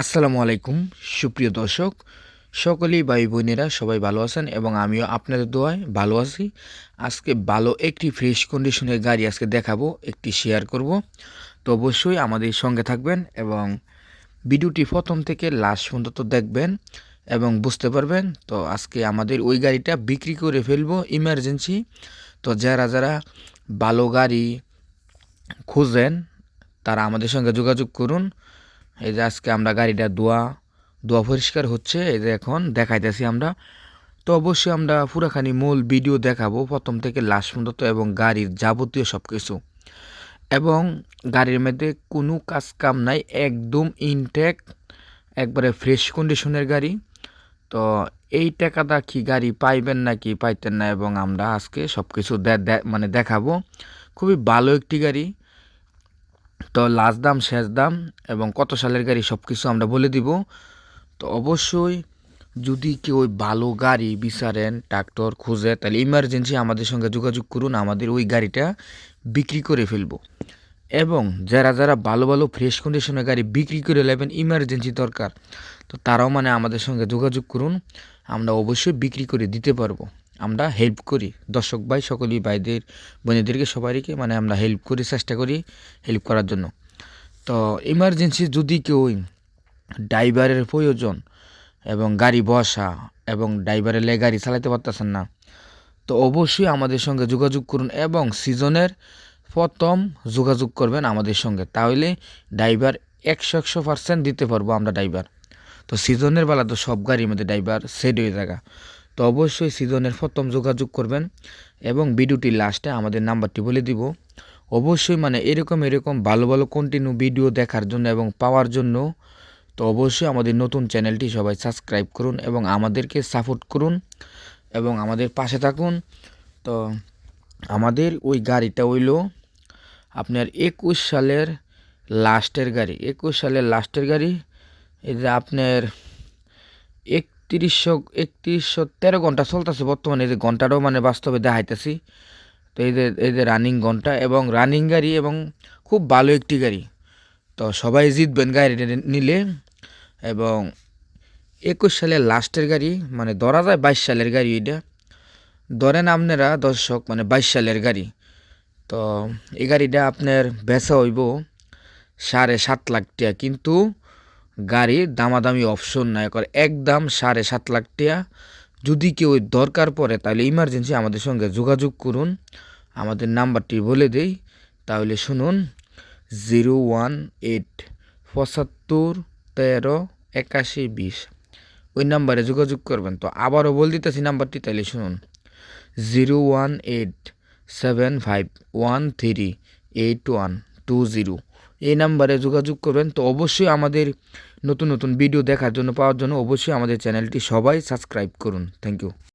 আসসালামু আলাইকুম, সুপ্রিয় দর্শক। সকলেই ভাই বোনেরা সবাই ভালো আছেন এবং আমিও আপনাদের দোয়ায় ভালো আছি। আজকে ভালো একটি ফ্রেশ কন্ডিশনের গাড়ি আজকে দেখাবো, একটি শেয়ার করব। তো অবশ্যই আমাদের সঙ্গে থাকবেন এবং ভিডিওটি প্রথম থেকে লাস্ট পর্যন্ত দেখবেন এবং বুঝতে পারবেন। তো আজকে আমাদের ওই গাড়িটা বিক্রি করে ফেলব ইমার্জেন্সি তো যারা যারা ভালো গাড়ি খুঁজেন, তারা আমাদের সঙ্গে যোগাযোগ করুন। এই যে আজকে আমরা গাড়িটা ধোয়া ধোয়া পরিষ্কার হচ্ছে, এই যে এখন দেখাইতেছি আমরা। তো অবশ্যই আমরা পুরাখানি মূল ভিডিও দেখাবো, প্রথম থেকে লাস্ট পর্যন্ত এবং গাড়ির যাবতীয় সব কিছু এবং গাড়ির মধ্যে কোনো কাজ কাম নাই, একদম ইনটেক একবারে ফ্রেশ কন্ডিশনের গাড়ি। তো এই টাকাটা কি গাড়ি পাইবেন নাকি পাইতেন না, এবং আমরা আজকে সব কিছু মানে দেখাবো। খুবই ভালো একটি গাড়ি। তো লাস্ট দাম, শেষ দাম এবং কত সালের গাড়ি সব কিছু আমরা বলে দিব। তো অবশ্যই যদি কেউ ভালো গাড়ি বিচারেন, ট্রাক্টর খুঁজে, তাহলে ইমার্জেন্সি আমাদের সঙ্গে যোগাযোগ করুন, আমাদের ওই গাড়িটা বিক্রি করে ফেলব। এবং যারা যারা ভালো ভালো ফ্রেশ কন্ডিশনের গাড়ি বিক্রি করে নেবেন ইমার্জেন্সি দরকার, তো তারাও মানে আমাদের সঙ্গে যোগাযোগ করুন, আমরা অবশ্যই বিক্রি করে দিতে পারব। আমরা হেল্প করি। দর্শক ভাই, সকলেই ভাইদের, বোনেদেরকে, সবাইকে মানে আমরা হেল্প করি, চেষ্টা করি হেল্প করার জন্য। তো ইমার্জেন্সি যদি কেউ ড্রাইভারের প্রয়োজন এবং গাড়ি বসা এবং ড্রাইভারের লে গাড়ি চালাতে পারতেছেন না, তো অবশ্যই আমাদের সঙ্গে যোগাযোগ করুন এবং সিজনের প্রথম যোগাযোগ করবেন আমাদের সঙ্গে। তাহলে ড্রাইভার একশো একশো পার্সেন্ট দিতে পারব আমরা ড্রাইভার তো সিজনের বেলা তো সব গাড়ির মধ্যে ড্রাইভার সেট হয়ে থাকা। তো অবশ্যই সিজনের প্রথম যোগাযোগ করবেন এবং ভিডিওটির লাস্টে আমাদের নাম্বারটি বলে দিব। অবশ্যই মানে এরকম এরকম ভালো ভালো কন্টিনিউ ভিডিও দেখার জন্য এবং পাওয়ার জন্য তো অবশ্যই আমাদের নতুন চ্যানেলটি সবাই সাবস্ক্রাইব করুন এবং আমাদেরকে সাপোর্ট করুন এবং আমাদের পাশে থাকুন। তো আমাদের ওই গাড়িটা হইল আপনার একুশ সালের লাস্টের গাড়ি। একুশ সালের লাস্টের গাড়ি যে আপনার এক তিরিশশো, একত্রিশশো, তেরো ঘণ্টা চলতেছে বর্তমানে। এই যে ঘন্টাটাও মানে বাস্তবে দেখাইতেছি। তো এই যে এই যে রানিং ঘণ্টা এবং রানিং গাড়ি এবং খুব ভালো একটি গাড়ি। তো সবাই জিতবেন গাড়ি নিলে। এবং একুশ সালের লাস্টের গাড়ি মানে ধরা যায় বাইশ সালের গাড়ি এটা। ধরেন আপনারা দর্শক মানে বাইশ সালের গাড়ি। তো এই গাড়িটা আপনার বেচা হইব সাড়ে সাত লাখ টাকা। কিন্তু গাড়ির দামাদামি অপশন নাই করে একদম সাড়ে সাত লাখ টাকা যদি কেউ দরকার পড়ে, তাহলে ইমার্জেন্সি আমাদের সঙ্গে যোগাযোগ করুন। আমাদের নাম্বারটি বলে দেই, তাহলে শুনুন, জিরো ওয়ান এইট পঁচাত্তর তেরো একাশি বিশ। ওই নাম্বারে যোগাযোগ করবেন। তো আবারও বল দিতেছি নাম্বারটি, তাহলে শুনুন, zero one eight seven five one three eight one two zero. এই নাম্বারে যোগাযোগ করবেন। তো অবশ্যই আমাদের নতুন নতুন ভিডিও দেখার জন্য, পাওয়ার জন্য অবশ্যই আমাদের চ্যানেলটি সবাই সাবস্ক্রাইব করুন। Thank you